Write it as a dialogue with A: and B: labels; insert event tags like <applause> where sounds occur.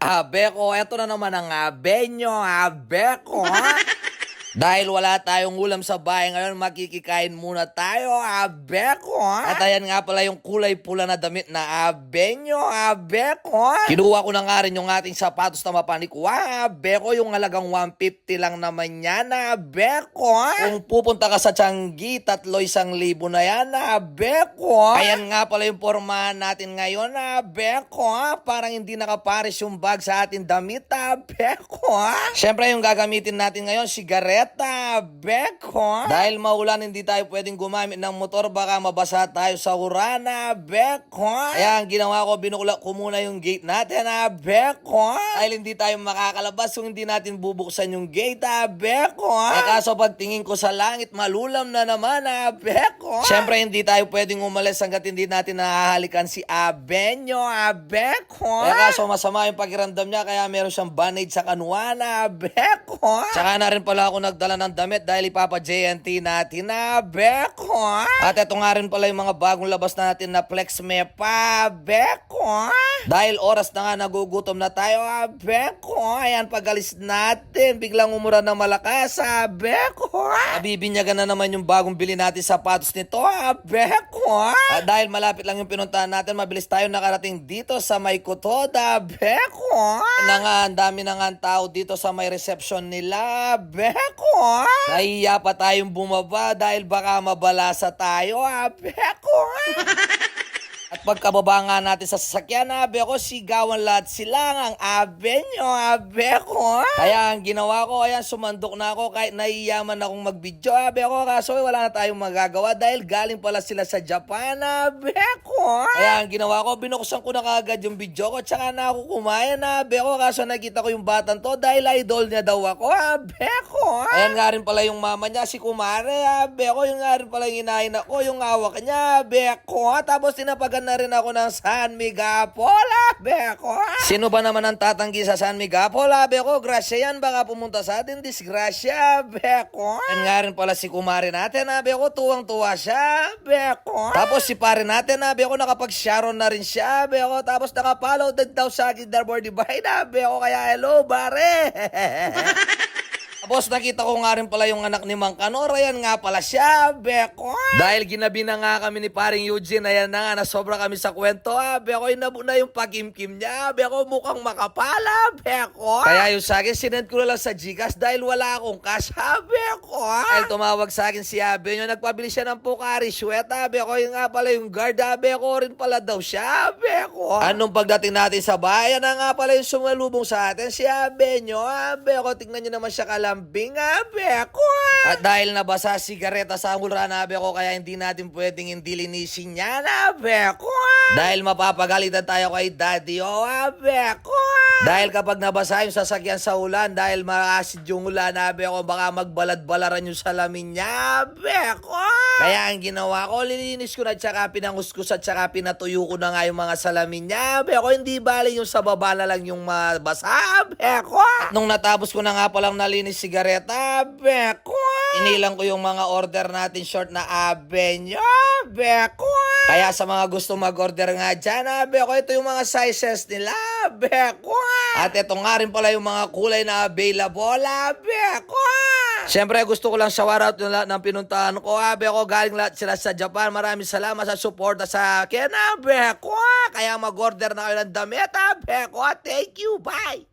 A: Abeko, eto na naman ang abenyo, abeko, ha? <laughs> Dahil wala tayong ulam sa bahay ngayon, makikikain muna tayo, abeko, ha? At ayan nga pala yung kulay pula na damit na abenyo, abeko, ha? Kinuha ko na nga rin yung ating sapatos na mapanikwa, abeko, yung halagang 150 lang naman yan, abeko, ha? Kung pupunta ka sa Changi, tatlo isang libo na yan, abeko, ha? Ayan nga pala yung pormahan natin ngayon, abeko, ha? Parang hindi nakapares yung bag sa ating damit, abeko, ha? Siyempre, yung gagamitin natin ngayon, sigareta, beko. Dahil maulan, hindi tayo pwedeng gumamit ng motor, baka mabasa tayo sa urana, beko. Kaya ginawa ko, binukla ko muna yung gate natin, ah, beko. Dahil hindi tayo makakalabas kung hindi natin bubuksan yung gate, ah, beko. Eh kaso pagtingin ko sa langit, malulam na naman, ah, beko. Siyempre, hindi tayo pwedeng umalis hanggat hindi natin nahahalikan si Abenyo, Abeko. Eh kaso masama yung pakiramdam niya, kaya meron siyang bandage sa kanuana, Abeko. Tsaka na rin pala ako nagdala ng damit dahil ipapa-JNT natin na Beko. At ito nga rin pala yung mga bagong labas natin na Flex Mepa, Beko. Dahil oras na nga nagugutom na tayo, ah, Beko. Ayan, pagalis natin, biglang umura ng malakas, ah, Beko. Nabibinyagan na naman yung bagong bili natin sapatos nito, ah, Beko. At dahil malapit lang yung pinuntahan natin, mabilis tayo nakarating dito sa may Kutoda, Beko. Na nga, ang dami na nga ang tao dito sa may reception nila, Beko. Nahiya pa tayong bumaba dahil baka mabalasa tayo, ah, Beko. At pagkababa nga natin sa sasakyan, abe ko, sigawan lahat sila ang abe nyo, abe ko. Kaya ang ginawa ko, ayan, sumandok na ako kahit naiyaman akong mag-video, abe ko. Kaso wala na tayong magagawa dahil galing pala sila sa Japan, abe ko. Kaya ang ginawa ko, binuksan ko na kagad yung video ko, tsaka na ako kumain, abe ko. Kaso nakita ko yung batang to dahil idol niya daw ako, abe ko. Ayan nga rin pala yung mama niya, si Kumare, abe ko. Yung nga rin pala yung inahin ako, yung awak niya, abe ko. Tapos tinapagan na rin ako ng San Miguel, abe ko. Sino ba naman ang tatanggi sa San Miguel, abe ko? Grasya yan, baka pumunta sa atin, disgrasya, abe ko. Yan nga rin pala si Kumare natin, abe ko. Tuwang-tuwa siya, abe ko. Tapos si pare natin, abe ko, nakapag-sharon na rin siya, abe ko. Tapos nakapollow din daw sa akin, Darboard Divide, abe ko. Kaya hello, pare. <laughs> Tapos nakita ko nga rin pala yung anak ni Mang Kanor. Ayan nga pala siya, Beko. Dahil ginabi na nga kami ni paring Eugene. Ayan na nga, nasobra kami sa kwento. Ah, Beko, inabo na yung pagkimkim niya. Beko, mukhang makapala, Beko. Kaya yung sa akin, sinend ko na lang sa Gcash dahil wala akong cash, ha, Beko. Dahil tumawag sa akin si Abe nyo, nagpabili siya ng Pocari Sweat, ha, Beko. Yung nga pala yung guard, ha, Beko rin pala daw siya, Beko. Anong pagdating natin sa bayan, na nga pala yung sumalubong sa atin, si Abe nyo, ha, Beko. Tingnan nyo naman siya kalambing, ha, Beko. At dahil nabasa sigareta sa mura na, Beko, kaya hindi natin pwedeng hindi linisin yan, ha, Beko. Dahil mapapagalitan tayo kay Daddy, oh, ha, Beko. Dahil kapag nabasa yung sasakyan sa ulan, dahil maasid yung ulan, ha, Beko, baka magbalad-balaran yung salamin niya, Beko. Kaya ang ginawa ko, lilinis ko na tsaka pinanguskus at tsaka pinatuyo ko na nga yung mga salamin niya, Beko. Hindi bali yung sa baba na lang yung mabasa, Beko. At nung natapos ko na nga palang nalinis sigareta, Beko. Inilang ko yung mga order natin short na abenyo, Beko. Kaya sa mga gusto mag-order nga dyan, ha, Beko, ito yung mga sizes nila, Beko. At ito nga rin pala yung mga kulay na available, Beko. Siyempre, gusto ko lang shoutout yung lahat ng pinuntahan ko. Abe ko, galing lahat sila sa Japan. Maraming salamat sa suporta sa akin. Abe ko, kaya mag-order na kayo ng damit. Abe ko, thank you. Bye!